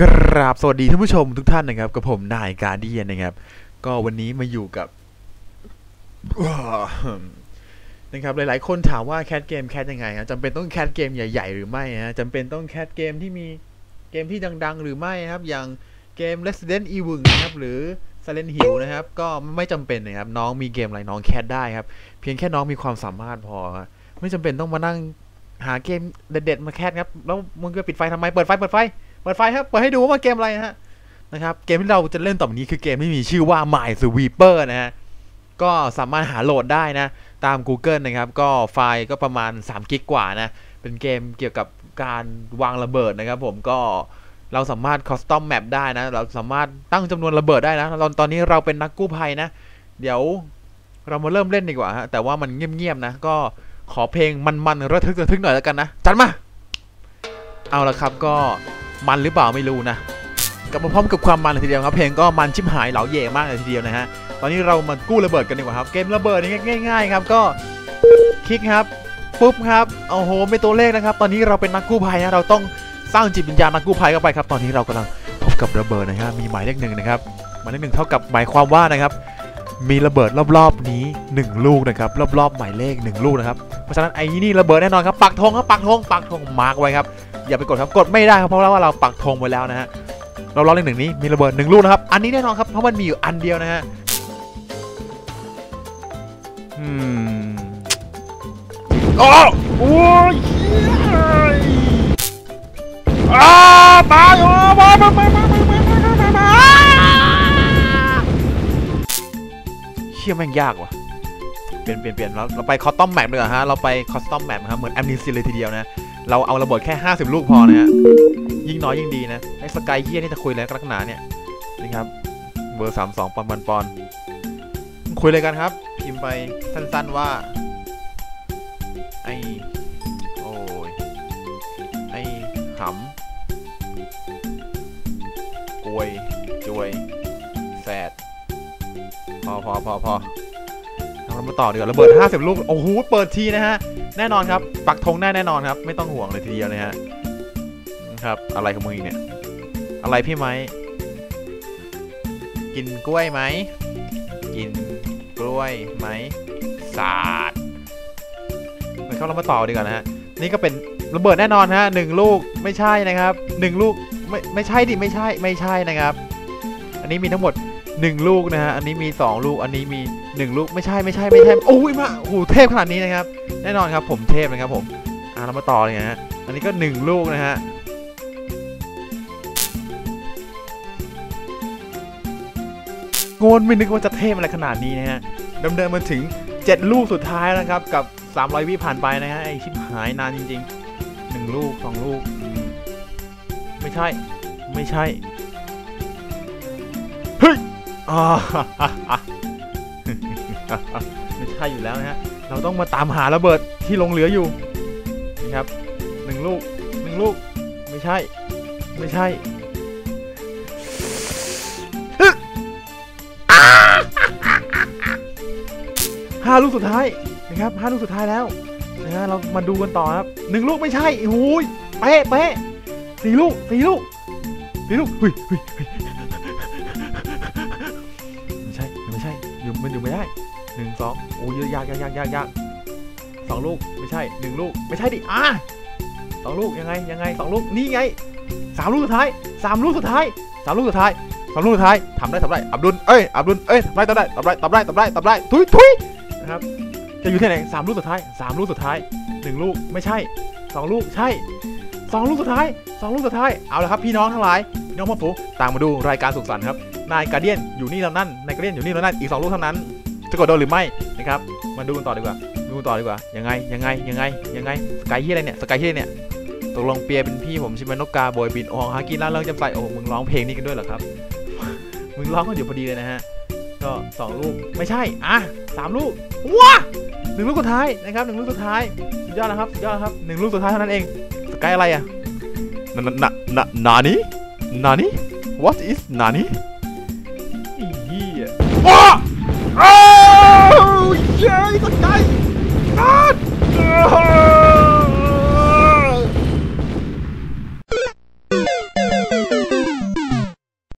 กราบสวัสดีท่านผู้ชมทุกท่านนะครับกับผมนายการเดียนนะครับ ก็วันนี้มาอยู่กับนะครับหลายๆ คนถามว่าแคทเกมแคทยังไงฮะจำเป็นต้องแคทเกมใหญ่ ๆ หรือไม่ฮะจำเป็นต้องแคทเกมที่มีเกมที่ดัง ๆ หรือไม่ครับ อย่างเกม Resident Evil นะครับหรือ Silent Hill นะครับ ก็ไม่จำเป็นนะครับ น้องมีเกมอะไรน้องแคทได้ครับ เพียงแค่น้องมีความสามารถพอ ไม่จำเป็นต้องมานั่งหาเกมเด็ดๆมาแคทครับแล้วมึงจะปิดไฟทำไมเปิดไฟเปิดไฟ เปิดไฟครับ เปิดให้ดูว่าเกมอะไรนะฮะนะครับเกมที่เราจะเล่นต่อไปนี้คือเกมที่มีชื่อว่า My Sweeper นะฮะก็สามารถหาโหลดได้นะ ตาม Google นะครับ ก็ไฟล์ก็ประมาณ3กิกกว่านะ เป็นเกมเกี่ยวกับการวางระเบิดนะครับผมก็เราสามารถคอสตอมแมปได้นะ เราสามารถตั้งจำนวนระเบิดได้นะตอนตอนนี้เราเป็นนักกู้ภัยนะ เดี๋ยวเรามาเริ่มเล่นดีกว่าฮะแต่ว่ามันเงียบๆนะ ก็ขอเพลงมันๆระทึกระทึกหน่อยแล้วกันนะ จัดมา เอาละครับก็ มันหรือเปล่าไม่รู้นะกลับมาพร้อมกับความมันเลยทีเดียวครับเพลงก็มันชิบหายเหลาเย่มากเลยทีเดียวนะฮะตอนนี้เรามากู้ระเบิดกันดีกว่าครับเกมระเบิดนี่ง่าย ๆ ครับก็คลิกครับปุ๊บครับโอ้โหเป็นตัวเลขนะครับ ตอนนี้เราเป็นนักกู้ภัยนะเราต้องสร้างจิตวิญญาณนักกู้ภัยเข้าไปครับ ตอนนี้เรากำลังพบกับระเบิดนะฮะมีหมายเลขหนึ่งนะครับหมายเลขหนึ่งเท่ากับหมายความว่านะครับมีระเบิดรอบๆนี้ 1 ลูกนะครับรอบๆหมายเลข 1 ลูกนะครับ เพราะฉะนั้นไอ้นี่ระเบิดแน่นอนครับปักธงครับปักธงปักธงมาร์กไว้ครับอย่าไปกดครับกดไม่ได้ครับเพราะว่าเราปักธงไว้แล้วนะฮะเราล้อเล่นหนึ่งนี้มีระเบิดหนึ่งลูกนะครับอันนี้แน่นอนครับเพราะมันมีอยู่อันเดียวนะฮะอืมอ้โอ้ยอ้าตายโอ้มามามามามามาเชี่ยแม่งยากว่ะ เปลี่ยนเปลี่ยนเปลี่ยนเราเราไปคอสตอมแมปเลยเหรอฮะ เราไปคอสตอมแมปครับ เหมือนแอมนิซีเลยทีเดียวนะ เราเอาระเบิดแค่ 50 ลูกพอนะฮะ ยิ่งน้อยยิ่งดีนะ ไอ้สกายเฮียนี่จะคุยอะไรกันนักหนาเนี่ยนะครับ เบอร์สามสองปอนปอนปอนคุยอะไรกันครับ พิมพ์ไปสั้นๆว่า ไอโอ้ย ไอหำกวยจวยแสดพอพอพอพอ เรามาต่อดีกว่าระเบิด 50 ลูก โอ้โห เปิดทีนะฮะ แน่นอนครับ ปักธงได้แน่นอนครับ ไม่ต้องห่วงเลยทีเดียวนะฮะครับ อะไรของมึงอีกเนี่ย อะไรพี่ไหม กินกล้วยไหม กินกล้วยไหมสาดมันเข้าเรามาต่อดีกว่านะฮะ นี่ก็เป็นระเบิดแน่นอนฮะหนึ่งลูกไม่ใช่นะครับหนึ่งลูกไม่ไม่ใช่ดิไม่ใช่ไม่ใช่นะครับ อันนี้มีทั้งหมด หนึ่งลูกนะฮะ อันนี้มีสองลูก อันนี้มีหนึ่งลูก ไม่ใช่ ไม่ใช่ ไม่ใช่ โอ้ยมาโอ้เทพขนาดนี้นะครับ แน่นอนครับ ผมเทพนะครับผม อ่าเรามาต่อเลยนะฮะ อันนี้ก็หนึ่งลูกนะฮะโงนไม่นึกว่าจะเทพอะไรขนาดนี้นะฮะดำเนินมาถึง 7 ลูกสุดท้ายแล้วนะครับ กับ 300 วิผ่านไปนะฮะ ไอชิบหายนานจริง ๆ 1 ลูก 2 ลูกอืมไม่ใช่ ไม่ใช่ ฮ้ยอ่าไม่ใช่อยู่แล้วนะฮะ เราต้องมาตามหาระเบิดที่ลงเหลืออยู่นะครับหนึ่งลูกหนึ่งลูก ไม่ใช่ ไม่ใช่ห้าลูกสุดท้ายนะครับห้าลูกสุดท้ายแล้วนะฮะเรามาดูกันต่อครับหนึ่งลูกไม่ใช่โอ้ยเป๊ะเป๊ะสี่ลูกสี่ลูกสี่ลูกเฮ้ยเฮ้ย มันอยู่ไม่ได้หนึ่งสองโอ้ยยากยากยากยากยากสองลูกไม่ใช่หนึ่งลูกไม่ใช่ดิอะสองลูกยังไงยังไงสองลูกนี่ไงสามลูกสุดท้ายสามลูกสุดท้ายสามลูกสุดท้ายสามลูกสุดท้ายทำได้ทำได้อับดุลเอ้ยอับดุลเอ้ยทำได้ทำได้ทำได้ทำได้ทำได้ทำได้ทุยทุยนะครับจะอยู่ที่ไหนสามลูกสุดท้ายสามลูกสุดท้ายหนึ่งลูกไม่ใช่สองลูกใช่สองลูกสุดท้ายสองลูกสุดท้ายเอาละครับพี่น้องทั้งหลายพี่น้องพ่อฝูต่างมาดูรายการสุขสันต์ครับ นายการเดียนอยู่นี่แล้วนั่นนายการเดียนอยู่นี่แล้วนั่นอีกสองลูกเท่านั้นจะกดโดนหรือไม่นะครับมาดูกันต่อดีกว่าดูต่อดีกว่ายังไงยังไงยังไงยังไงสกายเฮียอะไรเนี่ยสกายเฮียเนี่ยตกลงเปียเป็นพี่ผมใช่ไหมนกกาโบยบินโอ้หากินร้านเลิกจำใส่โอ้มึงร้องเพลงนี้กันด้วยเหรอครับมึงร้องกันอยู่พอดีเลยนะฮะก็สองลูกไม่ใช่อะสามลูกว้าหนึ่งลูกสุดท้ายนะครับหนึ่งลูกสุดท้ายสุดยอดนะครับสุดยอดครับหนึ่งลูกสุดท้ายเท่านั้นเองสกายอะไรอะนานานานานี่นานี่ what is นานี่ ghê con trai à!